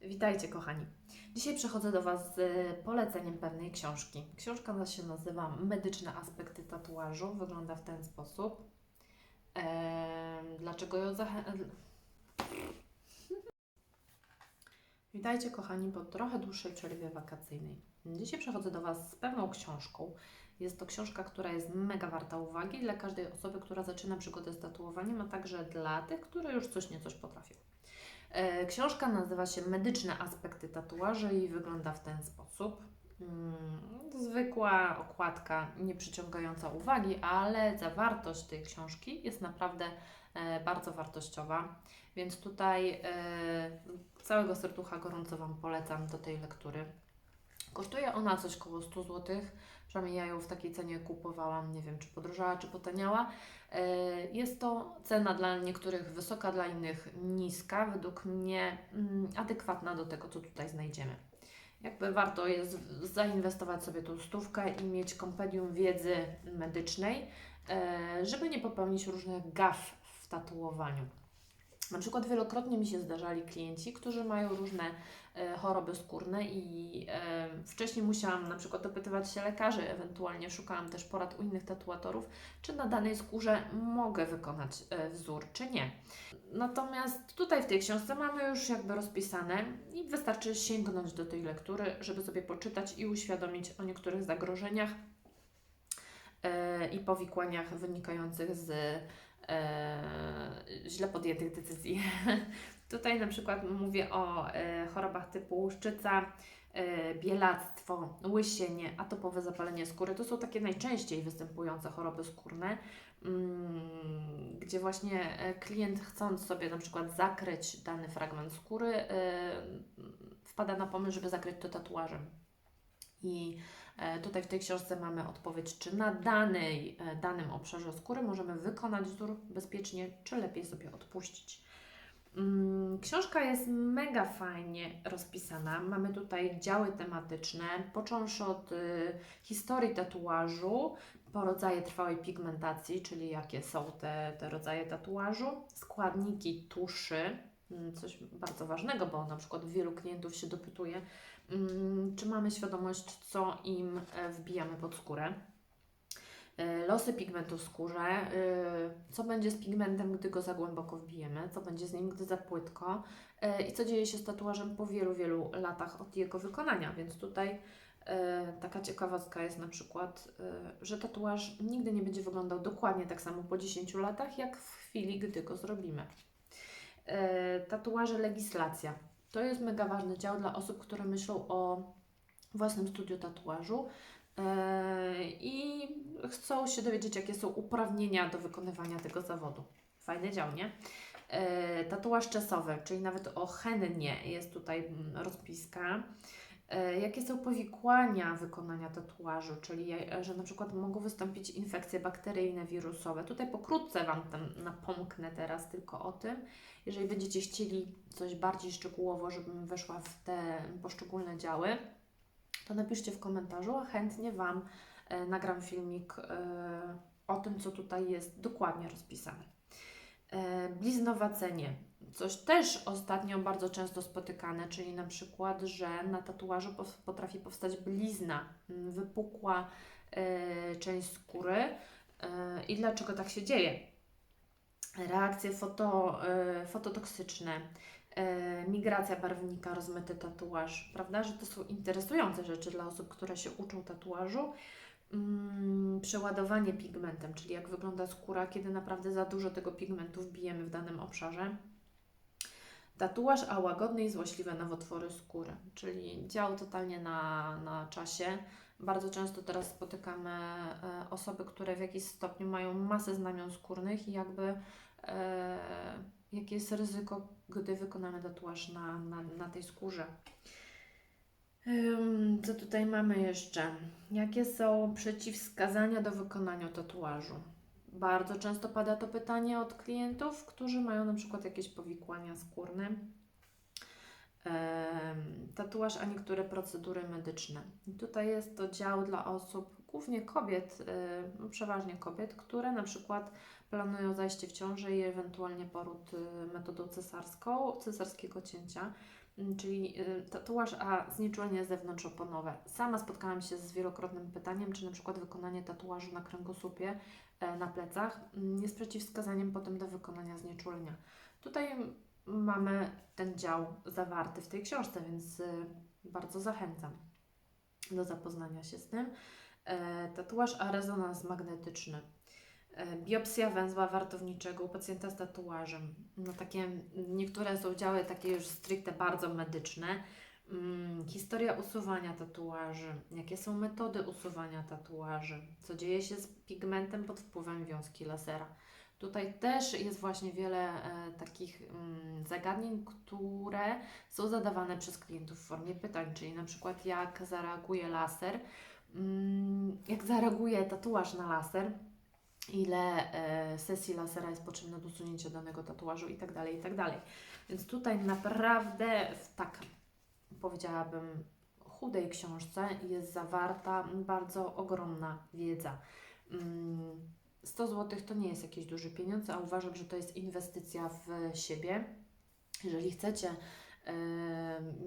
Witajcie kochani. Dzisiaj przechodzę do Was z poleceniem pewnej książki. Książka się nazywa Medyczne aspekty tatuażu. Wygląda w ten sposób. Ehm, dlaczego ją zachęcam? Witajcie kochani po trochę dłuższej przerwie wakacyjnej. Dzisiaj przechodzę do Was z pewną książką. Jest to książka, która jest mega warta uwagi dla każdej osoby, która zaczyna przygodę z tatuowaniem, a także dla tych, które już coś niecoś potrafią. E, Książka nazywa się Medyczne aspekty tatuaży i wygląda w ten sposób. Mm, Zwykła okładka, nie przyciągająca uwagi, ale zawartość tej książki jest naprawdę e, bardzo wartościowa, więc tutaj e, całego serducha gorąco Wam polecam do tej lektury. Kosztuje ona coś koło 100 zł, przynajmniej ja ją w takiej cenie kupowałam, nie wiem czy podrożała, czy potaniała. E, Jest to cena dla niektórych wysoka, dla innych niska, według mnie mm, adekwatna do tego, co tutaj znajdziemy. Jakby warto jest zainwestować sobie tą stówkę i mieć kompendium wiedzy medycznej, e, żeby nie popełnić różnych gaf w tatuowaniu. Na przykład wielokrotnie mi się zdarzali klienci, którzy mają różne e, choroby skórne i e, wcześniej musiałam na przykład dopytywać się lekarzy, ewentualnie szukałam też porad u innych tatuatorów, czy na danej skórze mogę wykonać e, wzór, czy nie. Natomiast tutaj w tej książce mamy już jakby rozpisane i wystarczy sięgnąć do tej lektury, żeby sobie poczytać i uświadomić o niektórych zagrożeniach i powikłaniach wynikających z źle podjętych decyzji. Tutaj na przykład mówię o e, chorobach typu łuszczyca, e, bielactwo, łysienie, atopowe zapalenie skóry. To są takie najczęściej występujące choroby skórne, mm, gdzie właśnie e, klient chcąc sobie na przykład zakryć dany fragment skóry, e, wpada na pomysł, żeby zakryć to tatuażem. I e, tutaj w tej książce mamy odpowiedź, czy na danej, e, danym obszarze skóry możemy wykonać wzór bezpiecznie, czy lepiej sobie odpuścić. Mm, Książka jest mega fajnie rozpisana. Mamy tutaj działy tematyczne, począwszy od y, historii tatuażu, po rodzaje trwałej pigmentacji, czyli jakie są te, te rodzaje tatuażu, składniki tuszy, coś bardzo ważnego, bo na przykład wielu klientów się dopytuje, mm, czy mamy świadomość, co im e, wbijamy pod skórę. E, Losy pigmentu w skórze, e, co będzie z pigmentem, gdy go za głęboko wbijemy, co będzie z nim, gdy za płytko i co dzieje się z tatuażem po wielu, wielu latach od jego wykonania. Więc tutaj taka ciekawostka jest na przykład, że tatuaż nigdy nie będzie wyglądał dokładnie tak samo po 10 latach, jak w chwili, gdy go zrobimy. E, Tatuaże legislacja. To jest mega ważny dział dla osób, które myślą o własnym studiu tatuażu e, i chcą się dowiedzieć, jakie są uprawnienia do wykonywania tego zawodu. Fajny dział, nie? E, Tatuaż czasowy, czyli nawet o hennie jest tutaj mm, rozpiska. E, Jakie są powikłania wykonania tatuażu, czyli że na przykład mogą wystąpić infekcje bakteryjne, wirusowe. Tutaj pokrótce Wam tam napomknę teraz tylko o tym. Jeżeli będziecie chcieli coś bardziej szczegółowo, żebym weszła w te poszczególne działy, to napiszcie w komentarzu, a chętnie Wam e, nagram filmik e, o tym, co tutaj jest dokładnie rozpisane. Bliznowacenie. Coś też ostatnio bardzo często spotykane, czyli na przykład, że na tatuażu potrafi powstać blizna, m, wypukła e, część skóry. E, I dlaczego tak się dzieje? Reakcje foto, e, fototoksyczne, migracja barwnika, rozmyty tatuaż, prawda? Że to są interesujące rzeczy dla osób, które się uczą tatuażu. Mm, przeładowanie pigmentem, czyli jak wygląda skóra, kiedy naprawdę za dużo tego pigmentu wbijemy w danym obszarze. Tatuaż, a łagodne i złośliwe nowotwory skóry, czyli dział totalnie na, na czasie. Bardzo często teraz spotykamy e, osoby, które w jakiś stopniu mają masę znamion skórnych i jakby e, jakie jest ryzyko, gdy wykonamy tatuaż na, na, na tej skórze. Co tutaj mamy jeszcze? Jakie są przeciwwskazania do wykonania tatuażu? Bardzo często pada to pytanie od klientów, którzy mają na przykład jakieś powikłania skórne. Tatuaż, a niektóre procedury medyczne. I tutaj jest to dział dla osób, głównie kobiet, y, no przeważnie kobiet, które na przykład planują zajście w ciąży i ewentualnie poród y, metodą cesarską, cesarskiego cięcia, czyli y, tatuaż, a znieczulenie zewnątrzoponowe. Sama spotkałam się z wielokrotnym pytaniem, czy na przykład wykonanie tatuażu na kręgosłupie, e, na plecach mm, jest przeciwwskazaniem potem do wykonania znieczulenia. Tutaj mamy ten dział zawarty w tej książce, więc y, bardzo zachęcam do zapoznania się z tym. E, Tatuaż a rezonans magnetyczny. E, Biopsja węzła wartowniczego u pacjenta z tatuażem. No takie, niektóre są działy takie już stricte bardzo medyczne. Mm, historia usuwania tatuaży. Jakie są metody usuwania tatuaży? Co dzieje się z pigmentem pod wpływem wiązki lasera? Tutaj też jest właśnie wiele e, takich mm, zagadnień, które są zadawane przez klientów w formie pytań, czyli na przykład jak zareaguje laser, mm, jak zareaguje tatuaż na laser, ile e, sesji lasera jest potrzebne do usunięcia danego tatuażu i tak dalej, i tak. Więc tutaj naprawdę w tak powiedziałabym chudej książce jest zawarta bardzo ogromna wiedza. Mm, 100 zł to nie jest jakiś duży pieniądz, a uważam, że to jest inwestycja w siebie. Jeżeli chcecie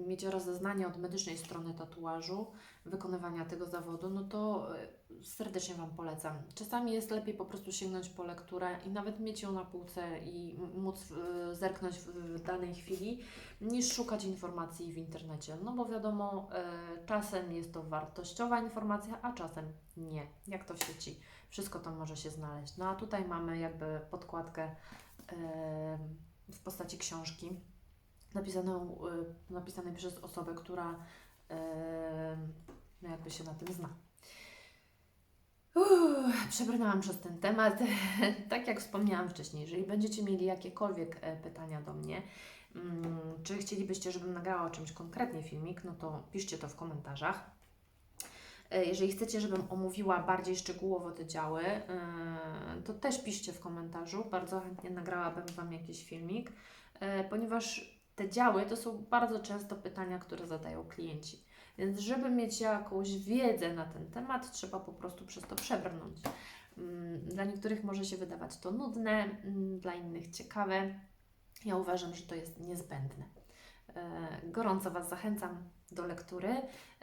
mieć rozeznanie od medycznej strony tatuażu, wykonywania tego zawodu, no to e, serdecznie Wam polecam. Czasami jest lepiej po prostu sięgnąć po lekturę i nawet mieć ją na półce i móc zerknąć w, danej chwili, niż szukać informacji w internecie. No bo wiadomo, e, czasem jest to wartościowa informacja, a czasem nie, jak to w sieci. Wszystko tam może się znaleźć. No a tutaj mamy jakby podkładkę w postaci książki napisaną, e, napisanej przez osobę, która e, no jakby się na tym zna. Uff, przebrnęłam przez ten temat. tak jak wspomniałam wcześniej, jeżeli będziecie mieli jakiekolwiek e, pytania do mnie, mm, czy chcielibyście, żebym nagrała o czymś konkretnie filmik, no to piszcie to w komentarzach. E, Jeżeli chcecie, żebym omówiła bardziej szczegółowo te działy, e, to też piszcie w komentarzu. Bardzo chętnie nagrałabym Wam jakiś filmik, ponieważ te działy to są bardzo często pytania, które zadają klienci. Więc, żeby mieć jakąś wiedzę na ten temat, trzeba po prostu przez to przebrnąć. Mm, Dla niektórych może się wydawać to nudne, mm, dla innych ciekawe. Ja uważam, że to jest niezbędne. E, Gorąco Was zachęcam do lektury.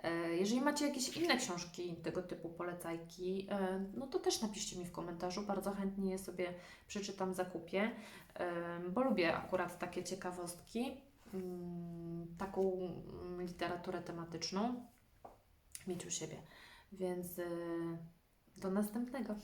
E, Jeżeli macie jakieś inne książki tego typu polecajki, e, no to też napiszcie mi w komentarzu. Bardzo chętnie je sobie przeczytam, zakupię, e, bo lubię akurat takie ciekawostki, mm, taką mm, literaturę tematyczną mieć u siebie. Więc do następnego.